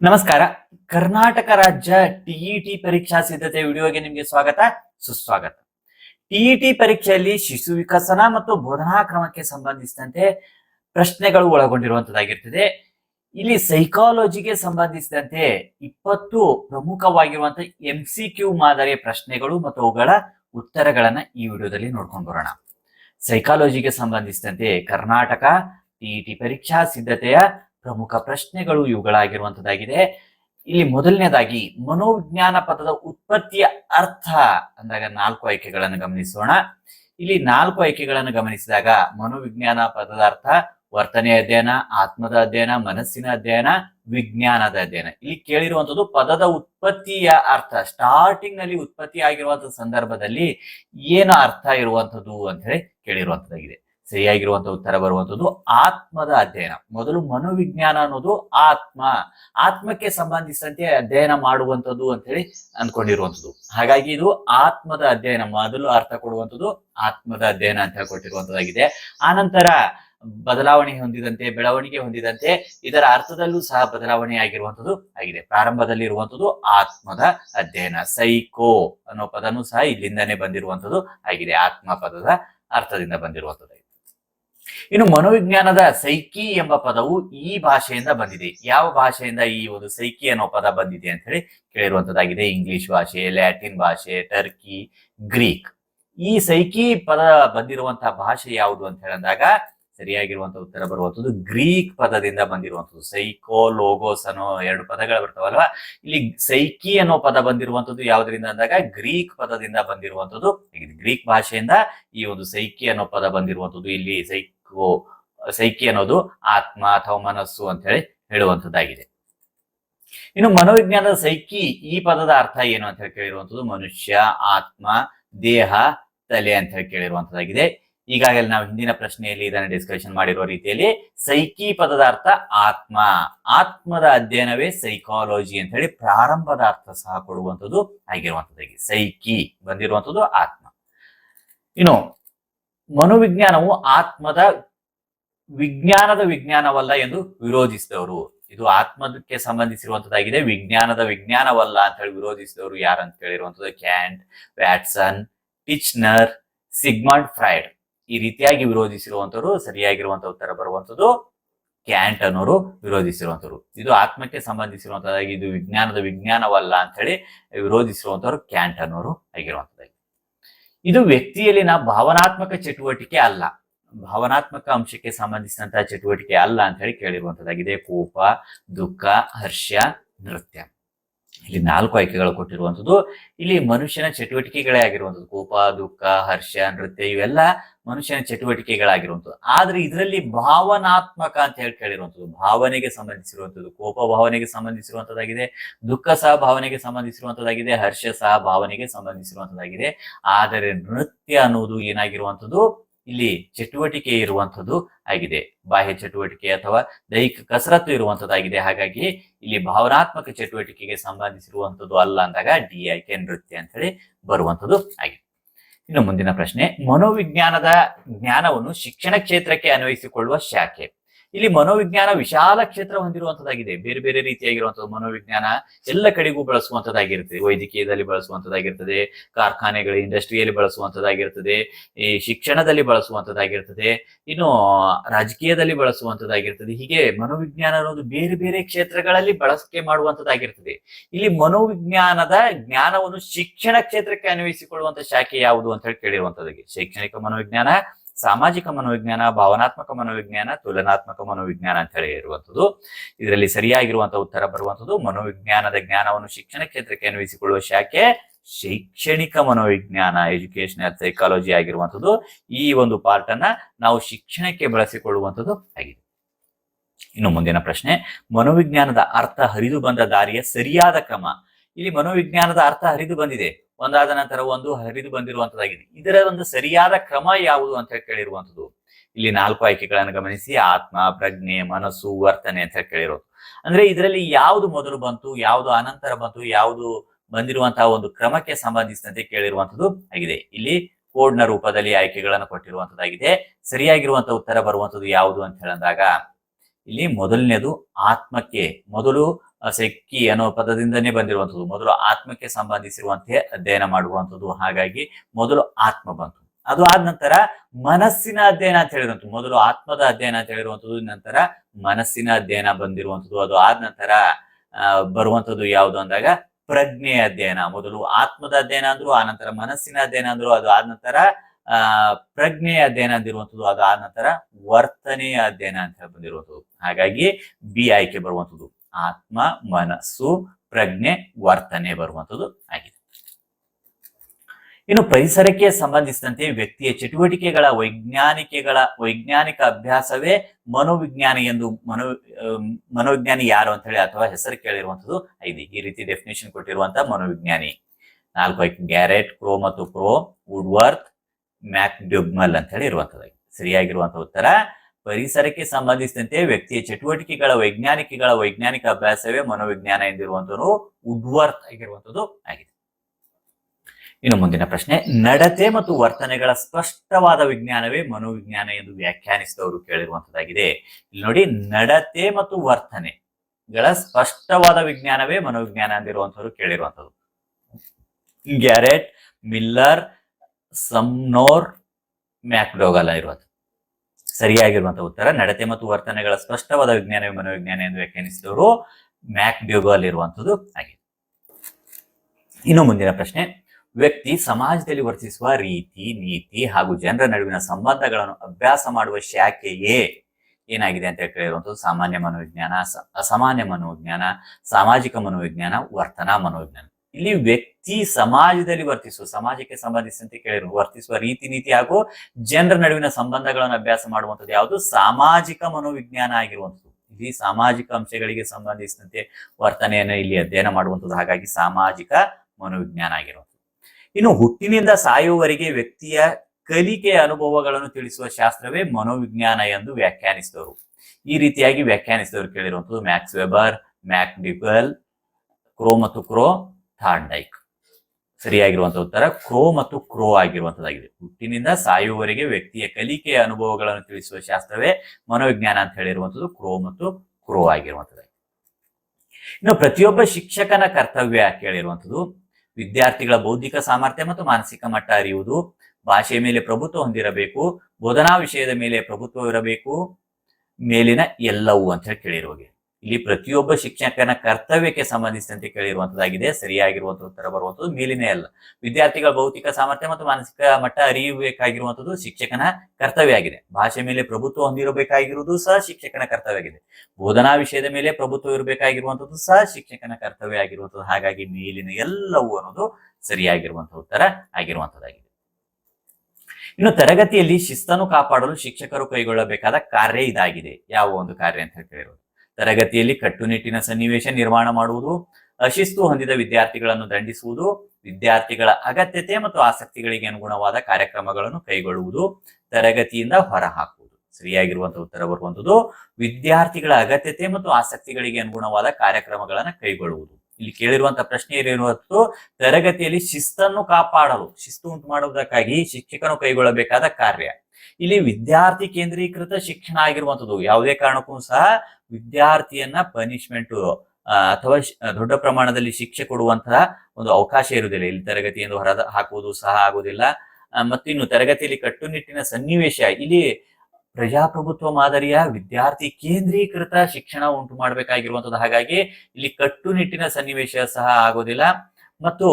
ನಮಸ್ಕಾರ. ಕರ್ನಾಟಕ ರಾಜ್ಯ ಟಿಇಟಿ ಪರೀಕ್ಷಾ ಸಿದ್ಧತೆ ವಿಡಿಯೋಗೆ ನಿಮಗೆ ಸ್ವಾಗತ, ಸುಸ್ವಾಗತ. ಟಿಇಟಿ ಪರೀಕ್ಷೆಯಲ್ಲಿ ಶಿಶು ವಿಕಸನ ಮತ್ತು ಬೋಧನಾ ಕ್ರಮಕ್ಕೆ ಸಂಬಂಧಿಸಿದಂತೆ ಪ್ರಶ್ನೆಗಳು ಒಳಗೊಂಡಿರುವಂತದ್ದಾಗಿರ್ತದೆ. ಇಲ್ಲಿ ಸೈಕಾಲಜಿಗೆ ಸಂಬಂಧಿಸಿದಂತೆ ಇಪ್ಪತ್ತು ಪ್ರಮುಖವಾಗಿರುವಂತಹ ಎಂ ಸಿ ಕ್ಯೂ ಮಾದರಿಯ ಪ್ರಶ್ನೆಗಳು ಮತ್ತು ಅವುಗಳ ಉತ್ತರಗಳನ್ನ ಈ ವಿಡಿಯೋದಲ್ಲಿ ನೋಡ್ಕೊಂಡು ಬರೋಣ. ಸೈಕಾಲಜಿಗೆ ಸಂಬಂಧಿಸಿದಂತೆ ಕರ್ನಾಟಕ ಟಿಇಟಿ ಪರೀಕ್ಷಾ ಸಿದ್ಧತೆಯ ಪ್ರಮುಖ ಪ್ರಶ್ನೆಗಳು ಇವುಗಳಾಗಿರುವಂತದ್ದಾಗಿದೆ. ಇಲ್ಲಿ ಮೊದಲನೇದಾಗಿ ಮನೋವಿಜ್ಞಾನ ಪದದ ಉತ್ಪತ್ತಿಯ ಅರ್ಥ ಅಂದಾಗ ನಾಲ್ಕು ಆಯ್ಕೆಗಳನ್ನು ಗಮನಿಸೋಣ. ಇಲ್ಲಿ ನಾಲ್ಕು ಆಯ್ಕೆಗಳನ್ನು ಗಮನಿಸಿದಾಗ ಮನೋವಿಜ್ಞಾನ ಪದದ ಅರ್ಥ ವರ್ತನೆಯ ಅಧ್ಯಯನ, ಆತ್ಮದ ಅಧ್ಯಯನ, ಮನಸ್ಸಿನ ಅಧ್ಯಯನ, ವಿಜ್ಞಾನದ ಅಧ್ಯಯನ. ಇಲ್ಲಿ ಕೇಳಿರುವಂತದ್ದು ಪದದ ಉತ್ಪತ್ತಿಯ ಅರ್ಥ ಸ್ಟಾರ್ಟಿಂಗ್ನಲ್ಲಿ ಉತ್ಪತ್ತಿ ಆಗಿರುವಂತಹ ಸಂದರ್ಭದಲ್ಲಿ ಏನು ಅರ್ಥ ಇರುವಂತದ್ದು ಅಂತ ಹೇಳಿ ಕೇಳಿರುವಂತದ್ದಾಗಿದೆ. ಸರಿಯಾಗಿರುವಂತಹ ಉತ್ತರ ಬರುವಂತದ್ದು ಆತ್ಮದ ಅಧ್ಯಯನ. ಮೊದಲು ಮನೋವಿಜ್ಞಾನ ಅನ್ನೋದು ಆತ್ಮ. ಆತ್ಮಕ್ಕೆ ಸಂಬಂಧಿಸಿದಂತೆ ಅಧ್ಯಯನ ಮಾಡುವಂಥದ್ದು ಅಂತ ಹೇಳಿ ಅಂದ್ಕೊಂಡಿರುವಂಥದ್ದು. ಹಾಗಾಗಿ ಇದು ಆತ್ಮದ ಅಧ್ಯಯನ, ಮೊದಲು ಅರ್ಥ ಕೊಡುವಂಥದ್ದು ಆತ್ಮದ ಅಧ್ಯಯನ ಅಂತ ಹೇಳಿ ಕೊಟ್ಟಿರುವಂತದ್ದಾಗಿದೆ ಆನಂತರ ಬದಲಾವಣೆ ಹೊಂದಿದಂತೆ, ಬೆಳವಣಿಗೆ ಹೊಂದಿದಂತೆ ಇದರ ಅರ್ಥದಲ್ಲೂ ಸಹ ಬದಲಾವಣೆ ಆಗಿರುವಂಥದ್ದು ಆಗಿದೆ. ಪ್ರಾರಂಭದಲ್ಲಿ ಇರುವಂಥದ್ದು ಆತ್ಮದ ಅಧ್ಯಯನ, ಸೈಕೋ ಅನ್ನೋ ಪದನೂ ಸಹ ಇಲ್ಲಿಂದನೇ ಬಂದಿರುವಂಥದ್ದು ಆಗಿದೆ. ಆತ್ಮ ಪದದ ಅರ್ಥದಿಂದ ಬಂದಿರುವಂತದ್ದು ಇನ್ನು ಮನೋವಿಜ್ಞಾನದ ಸೈಕಿ ಎಂಬ ಪದವು ಈ ಭಾಷೆಯಿಂದ ಬಂದಿದೆ. ಯಾವ ಭಾಷೆಯಿಂದ ಈ ಒಂದು ಸೈಕಿ ಅನ್ನೋ ಪದ ಬಂದಿದೆ ಅಂತ ಹೇಳಿ ಕೇಳಿರುವಂತದ್ದಾಗಿದೆ. ಇಂಗ್ಲಿಷ್ ಭಾಷೆ, ಲ್ಯಾಟಿನ್ ಭಾಷೆ, ಟರ್ಕಿ, ಗ್ರೀಕ್. ಈ ಸೈಕಿ ಪದ ಬಂದಿರುವಂತಹ ಭಾಷೆ ಯಾವುದು ಅಂತ ಹೇಳಿದಾಗ ಸರಿಯಾಗಿರುವಂತಹ ಉತ್ತರ ಬರುವಂತದ್ದು ಗ್ರೀಕ್ ಪದದಿಂದ ಬಂದಿರುವಂತದ್ದು. ಸೈಕೋ, ಲೋಗೋಸ್ ಅನ್ನೋ ಎರಡು ಪದಗಳು ಬರ್ತಾವಲ್ವಾ? ಇಲ್ಲಿ ಸೈಕಿ ಅನ್ನೋ ಪದ ಬಂದಿರುವಂತದ್ದು ಯಾವುದರಿಂದ ಅಂದಾಗ ಗ್ರೀಕ್ ಪದದಿಂದ ಬಂದಿರುವಂತದ್ದು. ಗ್ರೀಕ್ ಭಾಷೆಯಿಂದ ಈ ಒಂದು ಸೈಕಿ ಅನ್ನೋ ಪದ ಬಂದಿರುವಂತದ್ದು. ಇಲ್ಲಿ ಸೈಕೋ ಸೈಕಿ ಅನ್ನೋದು ಆತ್ಮ ಅಥವಾ ಮನಸ್ಸು ಅಂತ ಹೇಳಿ ಹೇಳುವಂತದ್ದಾಗಿದೆ ಇನ್ನು ಮನೋವಿಜ್ಞಾನದ ಸೈಕಿ ಈ ಪದದ ಅರ್ಥ ಏನು ಅಂತ ಹೇಳಿ ಕೇಳಿರುವಂಥದ್ದು ಮನುಷ್ಯ, ಆತ್ಮ, ದೇಹ, ತಲೆ ಅಂತ ಹೇಳಿ ಕೇಳಿರುವಂತದ್ದಾಗಿದೆ ಈಗಾಗಲೇ ನಾವು ಹಿಂದಿನ ಪ್ರಶ್ನೆಯಲ್ಲಿ ಇದನ್ನು ಡಿಸ್ಕಷನ್ ಮಾಡಿರುವ ರೀತಿಯಲ್ಲಿ ಸೈಕಿ ಪದದ ಅರ್ಥ ಆತ್ಮ. ಆತ್ಮದ ಅಧ್ಯಯನವೇ ಸೈಕಾಲಜಿ ಅಂತ ಹೇಳಿ ಪ್ರಾರಂಭದ ಅರ್ಥ ಸಹ ಕೊಡುವಂಥದ್ದು ಆಗಿರುವಂಥದ್ದಾಗಿದೆ ಸೈಕಿ ಬಂದಿರುವಂಥದ್ದು ಆತ್ಮ. ಇನ್ನು ಮನೋವಿಜ್ಞಾನವು ಆತ್ಮದ ವಿಜ್ಞಾನದ ವಿಜ್ಞಾನವಲ್ಲ ಎಂದು ವಿರೋಧಿಸಿದವರು. ಇದು ಆತ್ಮಕ್ಕೆ ಸಂಬಂಧಿಸಿರುವಂತದ್ದಾಗಿದೆ. ವಿಜ್ಞಾನದ ವಿಜ್ಞಾನವಲ್ಲ ಅಂತ ಹೇಳಿ ವಿರೋಧಿಸಿದವರು ಯಾರಂತ ಹೇಳಿರುವಂತದ್ದು Kant, Watson, Titchener, Sigmund Freud. ಈ ರೀತಿಯಾಗಿ ವಿರೋಧಿಸಿರುವಂತವರು, ಸರಿಯಾಗಿರುವಂತ ಉತ್ತರ ಬರುವಂತದ್ದು ಕ್ಯಾಂಟ್ ಅನ್ನೋರು ವಿರೋಧಿಸಿರುವಂತವರು. ಇದು ಆತ್ಮಕ್ಕೆ ಸಂಬಂಧಿಸಿರುವಂತದ್ದಾಗಿ, ಇದು ವಿಜ್ಞಾನದ ವಿಜ್ಞಾನವಲ್ಲ ಅಂತ ಹೇಳಿ ವಿರೋಧಿಸಿರುವಂತವರು ಕ್ಯಾಂಟ್ ಅನ್ನೋರು ಆಗಿರುವಂತದ್ದಾಗಿ. ಇದು ವ್ಯಕ್ತಿಯಲ್ಲಿನ ಭಾವನಾತ್ಮಕ ಚಟುವಟಿಕೆ ಅಲ್ಲ. ಭಾವನಾತ್ಮಕ ಅಂಶಕ್ಕೆ ಸಂಬಂಧಿಸಿದಂತಹ ಚಟುವಟಿಕೆ ಅಲ್ಲ ಅಂತ ಹೇಳಿ ಕೇಳಿರುವಂತದ್ದಾಗಿದೆ ಕೋಪ, ದುಃಖ ಹರ್ಷ ನೃತ್ಯ. ಇಲ್ಲಿ ನಾಲ್ಕು ಆಯ್ಕೆಗಳು ಕೊಟ್ಟಿರುವಂಥದ್ದು ಇಲ್ಲಿ ಮನುಷ್ಯನ ಚಟುವಟಿಕೆಗಳೇ ಆಗಿರುವಂಥದ್ದು ಕೋಪ, ದುಃಖ ಹರ್ಷ ನೃತ್ಯ ಇವೆಲ್ಲ ಮನುಷ್ಯನ ಚಟುವಟಿಕೆಗಳಾಗಿರುವಂಥದ್ದು ಆದ್ರೆ ಇದರಲ್ಲಿ ಭಾವನಾತ್ಮಕ ಅಂತ ಹೇಳಿ ಕೇಳಿರುವಂಥದ್ದು ಭಾವನೆಗೆ ಸಂಬಂಧಿಸಿರುವಂಥದ್ದು ಕೋಪ ಭಾವನೆಗೆ ಸಂಬಂಧಿಸಿರುವಂತದ್ದಾಗಿದೆ. ದುಃಖ ಸಹ ಭಾವನೆಗೆ ಸಂಬಂಧಿಸಿರುವಂತದ್ದಾಗಿದೆ. ಹರ್ಷ ಸಹ ಭಾವನೆಗೆ ಸಂಬಂಧಿಸಿರುವಂಥದ್ದಾಗಿದೆ ಆದರೆ ನೃತ್ಯ ಅನ್ನುವುದು ಏನಾಗಿರುವಂಥದ್ದು ಇಲ್ಲಿ ಚಟುವಟಿಕೆ ಇರುವಂಥದ್ದು ಆಗಿದೆ. ಬಾಹ್ಯ ಚಟುವಟಿಕೆ ಅಥವಾ ದೈಹಿಕ ಕಸರತ್ತು ಇರುವಂತದ್ದಾಗಿದೆ ಹಾಗಾಗಿ ಇಲ್ಲಿ ಭಾವನಾತ್ಮಕ ಚಟುವಟಿಕೆಗೆ ಸಂಬಂಧಿಸಿರುವಂಥದ್ದು ಅಲ್ಲ ಅಂದಾಗ ಡಿ ಆಯ್ಕೆ ನೃತ್ಯ ಅಂತ ಹೇಳಿ ಬರುವಂತದ್ದು ಆಗಿದೆ. ಇನ್ನು ಮುಂದಿನ ಪ್ರಶ್ನೆ, ಮನೋವಿಜ್ಞಾನದ ಜ್ಞಾನವನ್ನು ಶಿಕ್ಷಣ ಕ್ಷೇತ್ರಕ್ಕೆ ಅನ್ವಯಿಸಿಕೊಳ್ಳುವ ಶಾಖೆ. ಇಲ್ಲಿ ಮನೋವಿಜ್ಞಾನ ವಿಶಾಲ ಕ್ಷೇತ್ರ ಹೊಂದಿರುವಂತದ್ದಾಗಿದೆ. ಬೇರೆ ಬೇರೆ ರೀತಿಯಾಗಿರುವಂತದ್ದು ಮನೋವಿಜ್ಞಾನ ಎಲ್ಲ ಕಡೆಗೂ ಬಳಸುವಂತದ್ದಾಗಿರ್ತದೆ ವೈದ್ಯಕೀಯದಲ್ಲಿ ಬಳಸುವಂತದ್ದಾಗಿರ್ತದೆ, ಕಾರ್ಖಾನೆಗಳು ಇಂಡಸ್ಟ್ರಿಯಲ್ಲಿ ಬಳಸುವಂತದ್ದಾಗಿರ್ತದೆ, ಈ ಶಿಕ್ಷಣದಲ್ಲಿ ಬಳಸುವಂತದ್ದಾಗಿರ್ತದೆ, ಇನ್ನು ರಾಜಕೀಯದಲ್ಲಿ ಬಳಸುವಂತದ್ದಾಗಿರ್ತದೆ. ಹೀಗೆ ಮನೋವಿಜ್ಞಾನ ಅನ್ನೋದು ಬೇರೆ ಬೇರೆ ಕ್ಷೇತ್ರಗಳಲ್ಲಿ ಬಳಸಿಕೆ ಮಾಡುವಂತದ್ದಾಗಿರ್ತದೆ. ಇಲ್ಲಿ ಮನೋವಿಜ್ಞಾನದ ಜ್ಞಾನವನ್ನು ಶಿಕ್ಷಣ ಕ್ಷೇತ್ರಕ್ಕೆ ಅನ್ವಯಿಸಿಕೊಳ್ಳುವಂತ ಶಾಖೆ ಯಾವುದು ಅಂತ ಹೇಳಿ ಕೇಳಿರುವಂತದ್ದಾಗಿ ಶೈಕ್ಷಣಿಕ ಮನೋವಿಜ್ಞಾನ ಸಾಮಾಜಿಕ ಮನೋವಿಜ್ಞಾನ, ಭಾವನಾತ್ಮಕ ಮನೋವಿಜ್ಞಾನ, ತುಲನಾತ್ಮಕ ಮನೋವಿಜ್ಞಾನ ಅಂತ ಹೇಳಿ ಇರುವಂತದ್ದು ಇದರಲ್ಲಿ ಸರಿಯಾಗಿರುವಂತಹ ಉತ್ತರ ಬರುವಂತದ್ದು ಮನೋವಿಜ್ಞಾನದ ಜ್ಞಾನವನ್ನು ಶಿಕ್ಷಣ ಕ್ಷೇತ್ರಕ್ಕೆ ಅನ್ವಯಿಸಿಕೊಳ್ಳುವ ಶಾಖೆ ಶೈಕ್ಷಣಿಕ ಮನೋವಿಜ್ಞಾನ ಎಜುಕೇಶನಲ್ ಸೈಕಾಲಜಿ ಆಗಿರುವಂತದ್ದು ಈ ಒಂದು ಪಾರ್ಟ್ ಅನ್ನ ನಾವು ಶಿಕ್ಷಣಕ್ಕೆ ಬಳಸಿಕೊಳ್ಳುವಂತದ್ದು ಆಗಿದೆ. ಇನ್ನು ಮುಂದಿನ ಪ್ರಶ್ನೆ, ಮನೋವಿಜ್ಞಾನದ ಅರ್ಥ ಹರಿದು ಬಂದ ದಾರಿಯ ಸರಿಯಾದ ಕ್ರಮ. ಇಲ್ಲಿ ಮನೋವಿಜ್ಞಾನದ ಅರ್ಥ ಹರಿದು ಬಂದಿದೆ. ಒಂದಾದ ನಂತರ ಒಂದು ಹರಿದು ಬಂದಿರುವಂತದ್ದಾಗಿದೆ. ಇದರ ಒಂದು ಸರಿಯಾದ ಕ್ರಮ ಯಾವುದು ಅಂತ ಹೇಳಿ ಕೇಳಿರುವಂತದ್ದು. ಇಲ್ಲಿ ನಾಲ್ಕು ಆಯ್ಕೆಗಳನ್ನು ಗಮನಿಸಿ. ಆತ್ಮ, ಪ್ರಜ್ಞೆ, ಮನಸ್ಸು, ವರ್ತನೆ ಅಂತ ಹೇಳಿ ಕೇಳಿರೋದು. ಅಂದ್ರೆ ಇದರಲ್ಲಿ ಯಾವುದು ಮೊದಲು ಬಂತು, ಯಾವುದು ಅನಂತರ ಬಂತು, ಯಾವುದು ಬಂದಿರುವಂತಹ ಒಂದು ಕ್ರಮಕ್ಕೆ ಸಂಬಂಧಿಸಿದಂತೆ ಕೇಳಿರುವಂತದ್ದು ಆಗಿದೆ. ಇಲ್ಲಿ ಕೋಡ್ನ ರೂಪದಲ್ಲಿ ಆಯ್ಕೆಗಳನ್ನು ಕೊಟ್ಟಿರುವಂತದ್ದಾಗಿದೆ. ಸರಿಯಾಗಿರುವಂತಹ ಉತ್ತರ ಬರುವಂತದ್ದು ಯಾವುದು ಅಂತ ಹೇಳಿದಾಗ ಇಲ್ಲಿ ಮೊದಲನೇದು ಆತ್ಮಕ್ಕೆ, ಮೊದಲು ಸೆಕ್ಕಿ ಅನ್ನೋ ಪದದಿಂದನೇ ಬಂದಿರುವಂಥದ್ದು, ಮೊದಲು ಆತ್ಮಕ್ಕೆ ಸಂಬಂಧಿಸಿರುವಂತೆ ಅಧ್ಯಯನ ಮಾಡುವಂಥದ್ದು. ಹಾಗಾಗಿ ಮೊದಲು ಆತ್ಮ ಬಂತು. ಅದು ಆದ ನಂತರ ಮನಸ್ಸಿನ ಅಧ್ಯಯನ ಅಂತ ಹೇಳಿದಂತು ಮೊದಲು ಆತ್ಮದ ಅಧ್ಯಯನ ಅಂತ ಹೇಳಿರುವಂಥದ್ದು, ನಂತರ ಮನಸ್ಸಿನ ಅಧ್ಯಯನ ಬಂದಿರುವಂಥದ್ದು. ಅದು ಆದ ನಂತರ ಬರುವಂಥದ್ದು ಯಾವುದು ಅಂದಾಗ ಪ್ರಜ್ಞೆಯ ಅಧ್ಯಯನ. ಮೊದಲು ಆತ್ಮದ ಅಧ್ಯಯನ ಅಂದ್ರು ಆ ನಂತರ ಮನಸ್ಸಿನ ಅಧ್ಯಯನ ಅಂದ್ರು, ಅದು ಆದ ನಂತರ ಆ, ಪ್ರಜ್ಞೆಯ ಅಧ್ಯಯನ ಅಂದಿರುವಂಥದ್ದು ಅದು ಆದ ನಂತರ ವರ್ತನೆಯ ಅಧ್ಯಯನ ಅಂತ ಹೇಳಿ ಬಂದಿರುವಂಥದ್ದು. ಹಾಗಾಗಿ ಬಿ ಆಯ್ಕೆ ಬರುವಂಥದ್ದು. ಆತ್ಮ, ಮನಸ್ಸು, ಪ್ರಜ್ಞೆ, ವರ್ತನೆ ಬರುವಂಥದ್ದು ಆಗಿದೆ. ಇನ್ನು ಪರಿಸರಕ್ಕೆ ಸಂಬಂಧಿಸಿದಂತೆ ವ್ಯಕ್ತಿಯ ಚಟುವಟಿಕೆಗಳ ವೈಜ್ಞಾನಿಕೆಗಳ ವೈಜ್ಞಾನಿಕ ಅಭ್ಯಾಸವೇ ಮನೋವಿಜ್ಞಾನ ಎಂದು ಮನೋ ಮನೋವಿಜ್ಞಾನಿ ಯಾರು ಅಂತ ಹೇಳಿ ಅಥವಾ ಹೆಸರು ಕೇಳಿರುವಂಥದ್ದು ಐದು. ಈ ರೀತಿ ಡೆಫಿನೇಷನ್ ಕೊಟ್ಟಿರುವಂತಹ ಮನೋವಿಜ್ಞಾನಿ. ನಾಲ್ಕು ಆಯ್ಕೆ ಗ್ಯಾರೆಟ್ ಕ್ರೋ ಮತ್ತು ಕ್ರೋ ವುಡ್ವರ್ತ್ ಮ್ಯಾಕ್ ಡ್ಯುಗ್ಮಲ್ ಅಂತ ಹೇಳಿ ಇರುವಂತದ್ದು ಸರಿಯಾಗಿರುವಂತ ಉತ್ತರ, ಪರಿಸರಕ್ಕೆ ಸಂಬಂಧಿಸಿದಂತೆ ವ್ಯಕ್ತಿಯ ಚಟುವಟಿಕೆಗಳ ವೈಜ್ಞಾನಿಕಗಳ ವೈಜ್ಞಾನಿಕ ಅಭ್ಯಾಸವೇ ಮನೋವಿಜ್ಞಾನ ಎಂದಿರುವಂಥದ್ದು, ಉಡ್ವರ್ತ್ ಆಗಿರುವಂತದ್ದು ಆಗಿದೆ. ಇನ್ನು ಮುಂದಿನ ಪ್ರಶ್ನೆ, ನಡತೆ ಮತ್ತು ವರ್ತನೆಗಳ ಸ್ಪಷ್ಟವಾದ ವಿಜ್ಞಾನವೇ ಮನೋವಿಜ್ಞಾನ ಎಂದು ವ್ಯಾಖ್ಯಾನಿಸಿದವರು ಕೇಳಿರುವಂತದ್ದಾಗಿದೆ ಇಲ್ಲಿ ನೋಡಿ, ನಡತೆ ಮತ್ತು ವರ್ತನೆಗಳ ಸ್ಪಷ್ಟವಾದ ವಿಜ್ಞಾನವೇ ಮನೋವಿಜ್ಞಾನ ಎಂದಿರುವಂತವರು ಕೇಳಿರುವಂತದ್ದು ಗ್ಯಾರೆಟ್, ಮಿಲ್ಲರ್ ಸಮ್ನೋರ್ ಮ್ಯಾಕ್ಡೋಗಲ್ ಇರುವುದು. ಸರಿಯಾಗಿರುವಂತಹ ಉತ್ತರ, ನಡತೆ ಮತ್ತು ವರ್ತನೆಗಳ ಸ್ಪಷ್ಟವಾದ ವಿಜ್ಞಾನವೇ ಮನೋವಿಜ್ಞಾನ ಎಂದು ವ್ಯಾಖ್ಯಾನಿಸಿದವರು ಮ್ಯಾಕ್ಡೋಗಲ್ ಇರುವಂತದ್ದು ಆಗಿದೆ. ಇನ್ನು ಮುಂದಿನ ಪ್ರಶ್ನೆ, ವ್ಯಕ್ತಿ ಸಮಾಜದಲ್ಲಿ ವರ್ತಿಸುವ ರೀತಿ, ನೀತಿ ಹಾಗೂ ಜನರ ನಡುವಿನ ಸಂಬಂಧಗಳನ್ನು ಅಭ್ಯಾಸ ಮಾಡುವ ಶಾಖೆಯೇ ಏನಾಗಿದೆ ಅಂತ ಕೇಳಿರುವಂಥದ್ದು ಸಾಮಾನ್ಯ ಮನೋವಿಜ್ಞಾನ ಅಸಾಮಾನ್ಯ ಮನೋವಿಜ್ಞಾನ, ಸಾಮಾಜಿಕ ಮನೋವಿಜ್ಞಾನ, ವರ್ತನಾ ಮನೋವಿಜ್ಞಾನ. ಇಲ್ಲಿ ವ್ಯಕ್ತಿ ಸಮಾಜದಲ್ಲಿ ವರ್ತಿಸುವ ಸಮಾಜಕ್ಕೆ ಸಂಬಂಧಿಸಿದಂತೆ ಕೇಳಿರು, ವರ್ತಿಸುವ ರೀತಿ ನೀತಿ ಹಾಗೂ ಜನರ ನಡುವಿನ ಸಂಬಂಧಗಳನ್ನು ಅಭ್ಯಾಸ ಮಾಡುವಂಥದ್ದು ಯಾವುದು? ಸಾಮಾಜಿಕ ಮನೋವಿಜ್ಞಾನ ಆಗಿರುವಂಥದ್ದು. ಇಲ್ಲಿ ಸಾಮಾಜಿಕ ಅಂಶಗಳಿಗೆ ಸಂಬಂಧಿಸಿದಂತೆ ವರ್ತನೆಯನ್ನು ಇಲ್ಲಿ ಅಧ್ಯಯನ ಮಾಡುವಂಥದ್ದು, ಹಾಗಾಗಿ ಸಾಮಾಜಿಕ ಮನೋವಿಜ್ಞಾನ ಆಗಿರುವಂಥದ್ದು. ಇನ್ನು ಹುಟ್ಟಿನಿಂದ ಸಾಯುವವರೆಗೆ ವ್ಯಕ್ತಿಯ ಕಲಿಕೆಯ ಅನುಭವಗಳನ್ನು ತಿಳಿಸುವ ಶಾಸ್ತ್ರವೇ ಮನೋವಿಜ್ಞಾನ ಎಂದು ವ್ಯಾಖ್ಯಾನಿಸಿದವರು. ಈ ರೀತಿಯಾಗಿ ವ್ಯಾಖ್ಯಾನಿಸಿದವರು ಕೇಳಿರುವಂಥದ್ದು ಮ್ಯಾಕ್ಸ್ ವೆಬರ್ ಮ್ಯಾಕ್ ಡಿಬಲ್, ಕ್ರೋ ಮತ್ತು ಕ್ರೋ ಥಾರ್ಡೈಕ್. ಸರಿಯಾಗಿರುವಂತಹ ಉತ್ತರ, ಕ್ರೋ ಮತ್ತು ಕ್ರೋ ಆಗಿರುವಂತದ್ದಾಗಿದೆ. ಹುಟ್ಟಿನಿಂದ ಸಾಯುವವರೆಗೆ ವ್ಯಕ್ತಿಯ ಕಲಿಕೆಯ ಅನುಭವಗಳನ್ನು ತಿಳಿಸುವ ಶಾಸ್ತ್ರವೇ ಮನೋವಿಜ್ಞಾನ ಅಂತ ಹೇಳಿರುವಂತದ್ದು ಕ್ರೋ ಮತ್ತು ಕ್ರೋ ಆಗಿರುವಂತದ್ದಾಗಿದೆ. ಇನ್ನು ಪ್ರತಿಯೊಬ್ಬ ಶಿಕ್ಷಕನ ಕರ್ತವ್ಯ ಕೇಳಿರುವಂಥದ್ದು ವಿದ್ಯಾರ್ಥಿಗಳ ಬೌದ್ಧಿಕ ಸಾಮರ್ಥ್ಯ ಮತ್ತು ಮಾನಸಿಕ ಮಟ್ಟ ಅರಿಯುವುದು ಭಾಷೆಯ ಮೇಲೆ ಪ್ರಭುತ್ವ ಹೊಂದಿರಬೇಕು, ಬೋಧನಾ ವಿಷಯದ ಮೇಲೆ ಪ್ರಭುತ್ವ ಇರಬೇಕು, ಮೇಲಿನ ಎಲ್ಲವೂ ಅಂತ ಹೇಳಿ ಕೇಳಿರುವಾಗೆ ಇಲ್ಲಿ ಪ್ರತಿಯೊಬ್ಬ ಶಿಕ್ಷಕನ ಕರ್ತವ್ಯಕ್ಕೆ ಸಂಬಂಧಿಸಿದಂತೆ ಕೇಳಿರುವಂತದ್ದಾಗಿದೆ ಸರಿಯಾಗಿರುವಂತಹ ಉತ್ತರ ಬರುವಂತದ್ದು ಮೇಲಿನೇ ಅಲ್ಲ. ವಿದ್ಯಾರ್ಥಿಗಳ ಭೌತಿಕ ಸಾಮರ್ಥ್ಯ ಮತ್ತು ಮಾನಸಿಕ ಮಟ್ಟ ಅರಿಯಬೇಕಾಗಿರುವಂತದ್ದು ಶಿಕ್ಷಕನ ಕರ್ತವ್ಯ ಆಗಿದೆ ಭಾಷೆ ಮೇಲೆ ಪ್ರಭುತ್ವ ಹೊಂದಿರಬೇಕಾಗಿರುವುದು ಸಹ ಶಿಕ್ಷಕನ ಕರ್ತವ್ಯ ಆಗಿದೆ ಬೋಧನಾ ವಿಷಯದ ಮೇಲೆ ಪ್ರಭುತ್ವ ಇರಬೇಕಾಗಿರುವಂತದ್ದು ಸಹ ಶಿಕ್ಷಕನ ಕರ್ತವ್ಯ ಆಗಿರುವಂತದ್ದು ಹಾಗಾಗಿ ಮೇಲಿನ ಎಲ್ಲವೂ ಅನ್ನೋದು ಸರಿಯಾಗಿರುವಂತಹ ಉತ್ತರ ಆಗಿರುವಂತದ್ದಾಗಿದೆ. ಇನ್ನು ತರಗತಿಯಲ್ಲಿ ಶಿಸ್ತನ್ನು ಕಾಪಾಡಲು ಶಿಕ್ಷಕರು ಕೈಗೊಳ್ಳಬೇಕಾದ ಕಾರ್ಯ ಇದಾಗಿದೆ. ಯಾವ ಒಂದು ಕಾರ್ಯ ಅಂತ ಹೇಳಿರೋದು ತರಗತಿಯಲ್ಲಿ ಕಟ್ಟುನಿಟ್ಟಿನ ಸನ್ನಿವೇಶ ನಿರ್ಮಾಣ ಮಾಡುವುದು ಅಶಿಸ್ತು ಹೊಂದಿದ ವಿದ್ಯಾರ್ಥಿಗಳನ್ನು ದಂಡಿಸುವುದು, ವಿದ್ಯಾರ್ಥಿಗಳ ಅಗತ್ಯತೆ ಮತ್ತು ಆಸಕ್ತಿಗಳಿಗೆ ಅನುಗುಣವಾದ ಕಾರ್ಯಕ್ರಮಗಳನ್ನು ಕೈಗೊಳ್ಳುವುದು, ತರಗತಿಯಿಂದ ಹೊರಹಾಕುವುದು. ಸರಿಯಾಗಿರುವಂತಹ ಉತ್ತರ ಬರುವಂತದ್ದು ವಿದ್ಯಾರ್ಥಿಗಳ ಅಗತ್ಯತೆ ಮತ್ತು ಆಸಕ್ತಿಗಳಿಗೆ ಅನುಗುಣವಾದ ಕಾರ್ಯಕ್ರಮಗಳನ್ನು ಕೈಗೊಳ್ಳುವುದು. ಇಲ್ಲಿ ಕೇಳಿರುವಂತಹ ಪ್ರಶ್ನೆ ಏನಿರುವಂತದ್ದು ತರಗತಿಯಲ್ಲಿ ಶಿಸ್ತನ್ನು ಕಾಪಾಡಲು, ಶಿಸ್ತು ಉಂಟು ಮಾಡುವುದಕ್ಕಾಗಿ ಶಿಕ್ಷಕನು ಕೈಗೊಳ್ಳಬೇಕಾದ ಕಾರ್ಯ. ಇಲ್ಲಿ ವಿದ್ಯಾರ್ಥಿ ಕೇಂದ್ರೀಕೃತ ಶಿಕ್ಷಣ ಆಗಿರುವಂತದ್ದು ಯಾವುದೇ ಕಾರಣಕ್ಕೂ ಸಹ ವಿದ್ಯಾರ್ಥಿಯನ್ನ ಪನಿಷ್ಮೆಂಟ್ ಅಥವಾ ದೊಡ್ಡ ಪ್ರಮಾಣದಲ್ಲಿ ಶಿಕ್ಷೆ ಕೊಡುವಂತಹ ಒಂದು ಅವಕಾಶ ಇರುವುದಿಲ್ಲ. ಇಲ್ಲಿ ತರಗತಿಯನ್ನು ಹೊರ ಹಾಕುವುದು ಸಹ ಆಗುವುದಿಲ್ಲ. ಮತ್ತು ಇನ್ನು ತರಗತಿಯಲ್ಲಿ ಕಟ್ಟುನಿಟ್ಟಿನ ಸನ್ನಿವೇಶ, ಇಲ್ಲಿ ಪ್ರಜಾಪ್ರಭುತ್ವ ಮಾದರಿಯ ವಿದ್ಯಾರ್ಥಿ ಕೇಂದ್ರೀಕೃತ ಶಿಕ್ಷಣ ಉಂಟು ಮಾಡಬೇಕಾಗಿರುವಂತದ್ದು ಹಾಗಾಗಿ ಇಲ್ಲಿ ಕಟ್ಟುನಿಟ್ಟಿನ ಸನ್ನಿವೇಶ ಸಹ ಆಗೋದಿಲ್ಲ ಮತ್ತು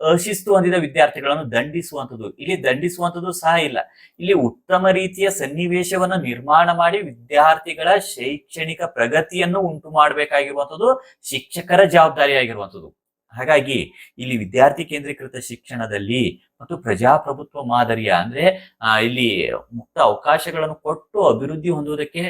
ಅಶಿಸ್ತು ಹೊಂದಿದ ವಿದ್ಯಾರ್ಥಿಗಳನ್ನು ದಂಡಿಸುವಂಥದ್ದು ಇಲ್ಲಿ ದಂಡಿಸುವಂಥದ್ದು ಸಹ ಇಲ್ಲ. ಇಲ್ಲಿ ಉತ್ತಮ ರೀತಿಯ ಸನ್ನಿವೇಶವನ್ನು ನಿರ್ಮಾಣ ಮಾಡಿ ವಿದ್ಯಾರ್ಥಿಗಳ ಶೈಕ್ಷಣಿಕ ಪ್ರಗತಿಯನ್ನು ಉಂಟು ಮಾಡಬೇಕಾಗಿರುವಂಥದ್ದು ಶಿಕ್ಷಕರ ಜವಾಬ್ದಾರಿಯಾಗಿರುವಂಥದ್ದು ಹಾಗಾಗಿ ಇಲ್ಲಿ ವಿದ್ಯಾರ್ಥಿ ಕೇಂದ್ರೀಕೃತ ಶಿಕ್ಷಣದಲ್ಲಿ ಮತ್ತು ಪ್ರಜಾಪ್ರಭುತ್ವ ಮಾದರಿಯ ಅಂದ್ರೆ ಇಲ್ಲಿ ಮುಕ್ತ ಅವಕಾಶಗಳನ್ನು ಕೊಟ್ಟು ಅಭಿವೃದ್ಧಿ ಹೊಂದುವುದಕ್ಕೆ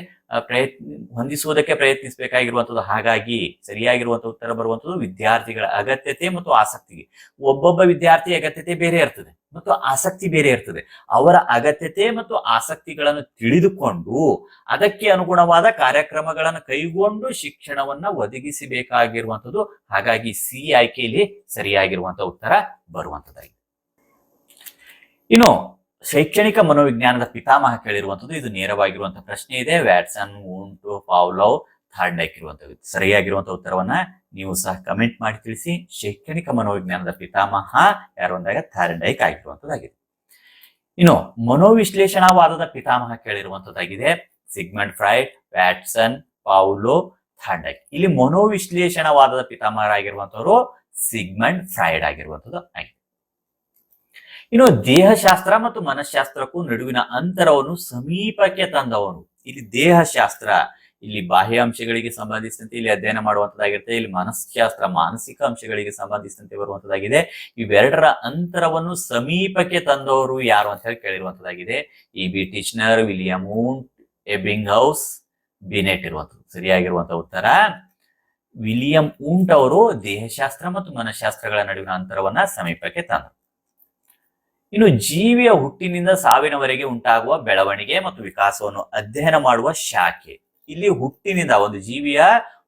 ಪ್ರಯತ್ನ, ಹೊಂದಿಸುವುದಕ್ಕೆ ಪ್ರಯತ್ನಿಸಬೇಕಾಗಿರುವಂಥದ್ದು. ಹಾಗಾಗಿ ಸರಿಯಾಗಿರುವಂಥ ಉತ್ತರ ಬರುವಂಥದ್ದು ವಿದ್ಯಾರ್ಥಿಗಳ ಅಗತ್ಯತೆ ಮತ್ತು ಆಸಕ್ತಿಗೆ ಒಬ್ಬೊಬ್ಬ ವಿದ್ಯಾರ್ಥಿ ಅಗತ್ಯತೆ ಬೇರೆ ಇರ್ತದೆ ಮತ್ತು ಆಸಕ್ತಿ ಬೇರೆ ಇರ್ತದೆ. ಅವರ ಅಗತ್ಯತೆ ಮತ್ತು ಆಸಕ್ತಿಗಳನ್ನು ತಿಳಿದುಕೊಂಡು ಅದಕ್ಕೆ ಅನುಗುಣವಾದ ಕಾರ್ಯಕ್ರಮಗಳನ್ನು ಕೈಗೊಂಡು ಶಿಕ್ಷಣವನ್ನ ಒದಗಿಸಬೇಕಾಗಿರುವಂಥದ್ದು. ಹಾಗಾಗಿ ಸಿ ಆಯ್ಕೆಯಲ್ಲಿ ಸರಿಯಾಗಿರುವಂತಹ ಉತ್ತರ ಬರುವಂತದ್ದಾಗಿದೆ ಇನ್ನು ಶೈಕ್ಷಣಿಕ ಮನೋವಿಜ್ಞಾನದ ಪಿತಾಮಹ ಕೇಳಿರುವಂಥದ್ದು ಇದು ನೇರವಾಗಿರುವಂತಹ ಪ್ರಶ್ನೆ ಇದೆ. ವ್ಯಾಟ್ಸನ್, ಉಂಟು, ಪಾವ್ಲವ್ ಥಾರ್ಡ್ನೈಕ್ ಇರುವಂತಹ ಸರಿಯಾಗಿರುವಂತಹ ಉತ್ತರವನ್ನ ನೀವು ಸಹ ಕಮೆಂಟ್ ಮಾಡಿ ತಿಳಿಸಿ. ಶೈಕ್ಷಣಿಕ ಮನೋವಿಜ್ಞಾನದ ಪಿತಾಮಹ ಯಾರು ಅಂದಾಗ ಥಾರ್ಡೈಕ್ ಆಗಿರುವಂತದ್ದಾಗಿದೆ ಇನ್ನು ಮನೋವಿಶ್ಲೇಷಣಾವಾದದ ಪಿತಾಮಹ ಕೇಳಿರುವಂತದ್ದಾಗಿದೆ Sigmund Freud, Watson, Pavlov, Thorndike. ಇಲ್ಲಿ ಮನೋವಿಶ್ಲೇಷಣವಾದದ ಪಿತಾಮಹರಾಗಿರುವಂತವರು ಸಿಗ್ಮಂಡ್ ಫ್ರೈಡ್ ಆಗಿರುವಂತದ್ದು ಆಗಿದೆ. ಇನ್ನು ದೇಹಶಾಸ್ತ್ರ ಮತ್ತು ಮನಃಶಾಸ್ತ್ರಕ್ಕೂ ನಡುವಿನ ಅಂತರವನ್ನು ಸಮೀಪಕ್ಕೆ ತಂದವನು. ಇಲ್ಲಿ ದೇಹಶಾಸ್ತ್ರ, ಇಲ್ಲಿ ಬಾಹ್ಯ ಅಂಶಗಳಿಗೆ ಸಂಬಂಧಿಸಿದಂತೆ ಇಲ್ಲಿ ಅಧ್ಯಯನ ಮಾಡುವಂತದ್ದಾಗಿರುತ್ತೆ, ಇಲ್ಲಿ ಮನಃಶಾಸ್ತ್ರ, ಮಾನಸಿಕ ಅಂಶಗಳಿಗೆ ಸಂಬಂಧಿಸಿದಂತೆ ಬರುವಂತದ್ದಾಗಿದೆ. ಇವೆರಡರ ಅಂತರವನ್ನು ಸಮೀಪಕ್ಕೆ ತಂದವರು ಯಾರು ಅಂತ ಹೇಳಿ ಕೇಳಿರುವಂತದ್ದಾಗಿದೆ. E B Titchener, William Wundt Ebbinghaus Binet ಇರುವಂತದ್ದು. ಸರಿಯಾಗಿರುವಂತ ಉತ್ತರ. ವಿಲಿಯಂ ಊಂಟ್ ಅವರು ದೇಹಶಾಸ್ತ್ರ ಮತ್ತು ಮನಃಶಾಸ್ತ್ರಗಳ ನಡುವಿನ ಅಂತರವನ್ನ ಸಮೀಪಕ್ಕೆ ತಂದರು. ಇನ್ನು ಜೀವಿಯ ಹುಟ್ಟಿನಿಂದ ಸಾವಿನವರೆಗೆ ಉಂಟಾಗುವ ಬೆಳವಣಿಗೆ ಮತ್ತು ವಿಕಾಸವನ್ನು ಅಧ್ಯಯನ ಮಾಡುವ ಶಾಖೆ. ಇಲ್ಲಿ ಹುಟ್ಟಿನಿಂದ, ಒಂದು ಜೀವಿಯ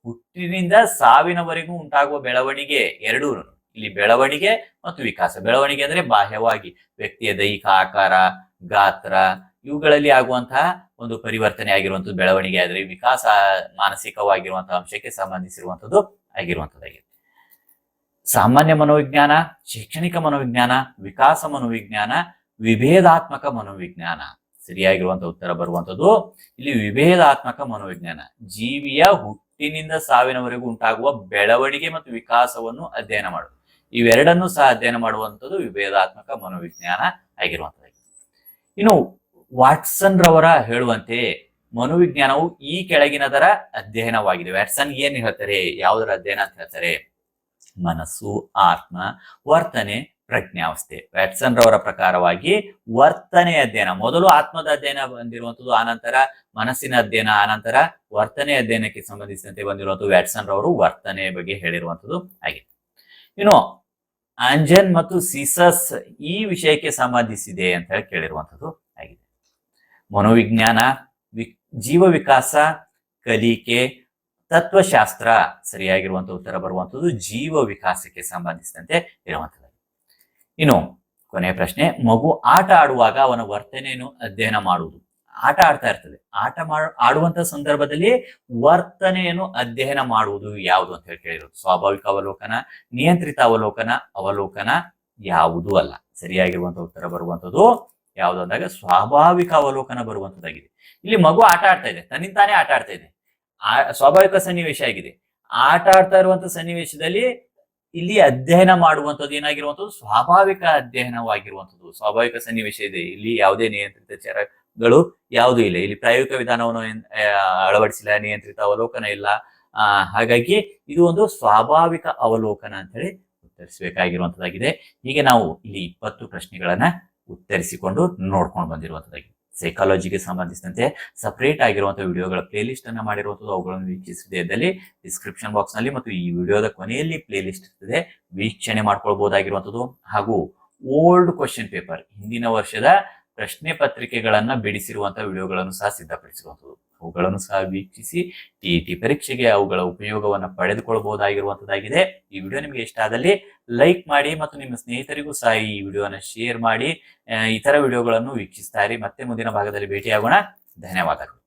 ಹುಟ್ಟಿನಿಂದ ಸಾವಿನವರೆಗೂ ಉಂಟಾಗುವ ಬೆಳವಣಿಗೆ ಎರಡೂ ಇಲ್ಲಿ ಬೆಳವಣಿಗೆ ಮತ್ತು ವಿಕಾಸ. ಬೆಳವಣಿಗೆ ಅಂದ್ರೆ ಬಾಹ್ಯವಾಗಿ ವ್ಯಕ್ತಿಯ ದೈಹಿಕ ಆಕಾರ, ಗಾತ್ರ, ಇವುಗಳಲ್ಲಿ ಆಗುವಂತಹ ಒಂದು ಪರಿವರ್ತನೆ ಆಗಿರುವಂತದ್ದು ಬೆಳವಣಿಗೆ ಆದರೆ ವಿಕಾಸ ಮಾನಸಿಕವಾಗಿರುವಂತಹ ಅಂಶಕ್ಕೆ ಸಂಬಂಧಿಸಿರುವಂತದ್ದು ಆಗಿರುವಂತದ್ದಾಗಿದೆ ಸಾಮಾನ್ಯ ಮನೋವಿಜ್ಞಾನ, ಶೈಕ್ಷಣಿಕ ಮನೋವಿಜ್ಞಾನ, ವಿಕಾಸ ಮನೋವಿಜ್ಞಾನ, ವಿಭೇದಾತ್ಮಕ ಮನೋವಿಜ್ಞಾನ. ಸರಿಯಾಗಿರುವಂತಹ ಉತ್ತರ ಬರುವಂತದ್ದು, ಇಲ್ಲಿ ವಿಭೇದಾತ್ಮಕ ಮನೋವಿಜ್ಞಾನ. ಜೀವಿಯ ಹುಟ್ಟಿನಿಂದ ಸಾವಿನವರೆಗೂ ಉಂಟಾಗುವ ಬೆಳವಣಿಗೆ ಮತ್ತು ವಿಕಾಸವನ್ನು ಅಧ್ಯಯನ ಮಾಡುವುದು. ಇವೆರಡನ್ನು ಸಹ ಅಧ್ಯಯನ ಮಾಡುವಂಥದ್ದು ವಿಭೇದಾತ್ಮಕ ಮನೋವಿಜ್ಞಾನ ಆಗಿರುವಂಥದ್ದು ಇನ್ನು ವಾಟ್ಸನ್ ರವರ ಹೇಳುವಂತೆ ಮನೋವಿಜ್ಞಾನವು ಈ ಕೆಳಗಿನದರ ಅಧ್ಯಯನವಾಗಿದೆ. ವ್ಯಾಟ್ಸನ್ ಏನ್ ಹೇಳ್ತಾರೆ? ಯಾವುದರ ಅಧ್ಯಯನ ಅಂತ ಹೇಳ್ತಾರೆ? ಮನಸ್ಸು, ಆತ್ಮ, ವರ್ತನೆ, ಪ್ರಜ್ಞಾವಸ್ಥೆ. ವ್ಯಾಟ್ಸನ್ ರವರ ಪ್ರಕಾರವಾಗಿ ವರ್ತನೆ ಅಧ್ಯಯನ. ಮೊದಲು ಆತ್ಮದ ಅಧ್ಯಯನ ಬಂದಿರುವಂತದ್ದು ಆನಂತರ ಮನಸ್ಸಿನ ಅಧ್ಯಯನ, ಆನಂತರ ವರ್ತನೆ ಅಧ್ಯಯನಕ್ಕೆ ಸಂಬಂಧಿಸಿದಂತೆ ಬಂದಿರುವಂತದ್ದು ವ್ಯಾಟ್ಸನ್ ರವರು ವರ್ತನೆ ಬಗ್ಗೆ ಹೇಳಿರುವಂತದ್ದು ಆಗಿದೆ ಇನ್ನು ಆಂಜನ್ ಮತ್ತು ಸಿಸಸ್ ಈ ವಿಷಯಕ್ಕೆ ಸಂಬಂಧಿಸಿದೆ ಅಂತ ಹೇಳಿ ಕೇಳಿರುವಂತದ್ದು ಆಗಿದೆ. ಮನೋವಿಜ್ಞಾನ ವಿ ಜೀವ ಕಲಿಕೆ ತತ್ವಶಾಸ್ತ್ರ ಸರಿಯಾಗಿರುವಂತ ಉತ್ತರ ಬರುವಂತದ್ದು ಜೀವ ವಿಕಾಸಕ್ಕೆ ಸಂಬಂಧಿಸಿದಂತೆ ಇರುವಂಥದ್ದು ಇನ್ನು ಕೊನೆಯ ಪ್ರಶ್ನೆ, ಮಗು ಆಟ ಆಡುವಾಗ ಅವನ ವರ್ತನೆಯನ್ನು ಅಧ್ಯಯನ ಮಾಡುವುದು. ಆಟ ಆಡ್ತಾ ಇರ್ತದೆ. ಆಟ ಮಾಡ ಆಡುವಂತ ಸಂದರ್ಭದಲ್ಲಿ ವರ್ತನೆಯನ್ನು ಅಧ್ಯಯನ ಮಾಡುವುದು ಯಾವುದು ಅಂತ ಹೇಳಿ ಕೇಳಿರೋದು. ಸ್ವಾಭಾವಿಕ ಅವಲೋಕನ, ನಿಯಂತ್ರಿತ ಅವಲೋಕನ ಅವಲೋಕನ ಯಾವುದೂ ಅಲ್ಲ. ಸರಿಯಾಗಿರುವಂತ ಉತ್ತರ ಬರುವಂತದ್ದು ಯಾವುದು ಅಂದಾಗ ಸ್ವಾಭಾವಿಕ ಅವಲೋಕನ ಬರುವಂತದ್ದಾಗಿದೆ. ಇಲ್ಲಿ ಮಗು ಆಟ ಆಡ್ತಾ ಇದೆ. ತನ್ನಿಂತಾನೇ ಆಟ ಆಡ್ತಾ ಇದೆ. ಆ ಸ್ವಾಭಾವಿಕ ಸನ್ನಿವೇಶ ಆಗಿದೆ. ಆಟ ಆಡ್ತಾ ಇರುವಂತ ಸನ್ನಿವೇಶದಲ್ಲಿ ಇಲ್ಲಿ ಅಧ್ಯಯನ ಮಾಡುವಂಥದ್ದು ಏನಾಗಿರುವಂಥದ್ದು? ಸ್ವಾಭಾವಿಕ ಅಧ್ಯಯನವಾಗಿರುವಂಥದ್ದು. ಸ್ವಾಭಾವಿಕ ಸನ್ನಿವೇಶ ಇದೆ. ಇಲ್ಲಿ ಯಾವುದೇ ನಿಯಂತ್ರಿತ ಚರಗಳು ಯಾವುದೂ ಇಲ್ಲ. ಇಲ್ಲಿ ಪ್ರಾಯೋಗಿಕ ವಿಧಾನವನ್ನು ಅಳವಡಿಸಿಲ್ಲ. ನಿಯಂತ್ರಿತ ಅವಲೋಕನ ಇಲ್ಲ. ಹಾಗಾಗಿ ಇದು ಒಂದು ಸ್ವಾಭಾವಿಕ ಅವಲೋಕನ ಅಂತ ಹೇಳಿ ಉತ್ತರಿಸಬೇಕಾಗಿರುವಂತದ್ದಾಗಿದೆ ಹೀಗೆ ನಾವು ಇಲ್ಲಿ ಇಪ್ಪತ್ತು ಪ್ರಶ್ನೆಗಳನ್ನ ಉತ್ತರಿಸಿಕೊಂಡು ನೋಡ್ಕೊಂಡು ಬಂದಿರುವಂತದ್ದಾಗಿದೆ ಸೈಕಾಲಜಿಗೆ ಸಂಬಂಧಿಸಿದಂತೆ ಸಪರೇಟ್ ಆಗಿರುವಂತಹ ವಿಡಿಯೋಗಳ ಪ್ಲೇ ಲಿಸ್ಟ್ ಮಾಡಿರುವಂಥದ್ದು ಮಾಡಿರುವಂತದ್ದು ಅವುಗಳನ್ನು ವೀಕ್ಷಿಸಿದೆ ಇದ್ದಲ್ಲಿ ಡಿಸ್ಕ್ರಿಪ್ಷನ್ ಬಾಕ್ಸ್ನಲ್ಲಿ ಮತ್ತು ಈ ವಿಡಿಯೋದ ಕೊನೆಯಲ್ಲಿ ಪ್ಲೇ ಲಿಸ್ಟ್ ಇರ್ತದೆ. ವೀಕ್ಷಣೆ ಮಾಡ್ಕೊಳ್ಬಹುದಾಗಿರುವಂತದ್ದು ಹಾಗೂ ಓಲ್ಡ್ ಕ್ವಶನ್ ಪೇಪರ್ ಹಿಂದಿನ ವರ್ಷದ ಪ್ರಶ್ನೆ ಪತ್ರಿಕೆಗಳನ್ನ ಬಿಡಿಸಿರುವಂತಹ ವಿಡಿಯೋಗಳನ್ನು ಸಹ ಸಿದ್ಧಪಡಿಸಿರುವಂತದ್ದು. ಅವುಗಳನ್ನು ಸಹ ವೀಕ್ಷಿಸಿ ಟಿ ಟಿ ಪರೀಕ್ಷೆಗೆ ಅವುಗಳ ಉಪಯೋಗವನ್ನು ಪಡೆದುಕೊಳ್ಳಬಹುದಾಗಿರುವಂತದ್ದಾಗಿದೆ ಈ ವಿಡಿಯೋ ನಿಮಗೆ ಇಷ್ಟ ಆದಲ್ಲಿ ಲೈಕ್ ಮಾಡಿ ಮತ್ತು ನಿಮ್ಮ ಸ್ನೇಹಿತರಿಗೂ ಸಹ ಈ ವಿಡಿಯೋನ ಶೇರ್ ಮಾಡಿ ಇತರ ವಿಡಿಯೋಗಳನ್ನು ವೀಕ್ಷಿಸ್ತಾ ಇರಿ. ಮತ್ತೆ ಮುಂದಿನ ಭಾಗದಲ್ಲಿ ಭೇಟಿಯಾಗೋಣ. ಧನ್ಯವಾದಗಳು.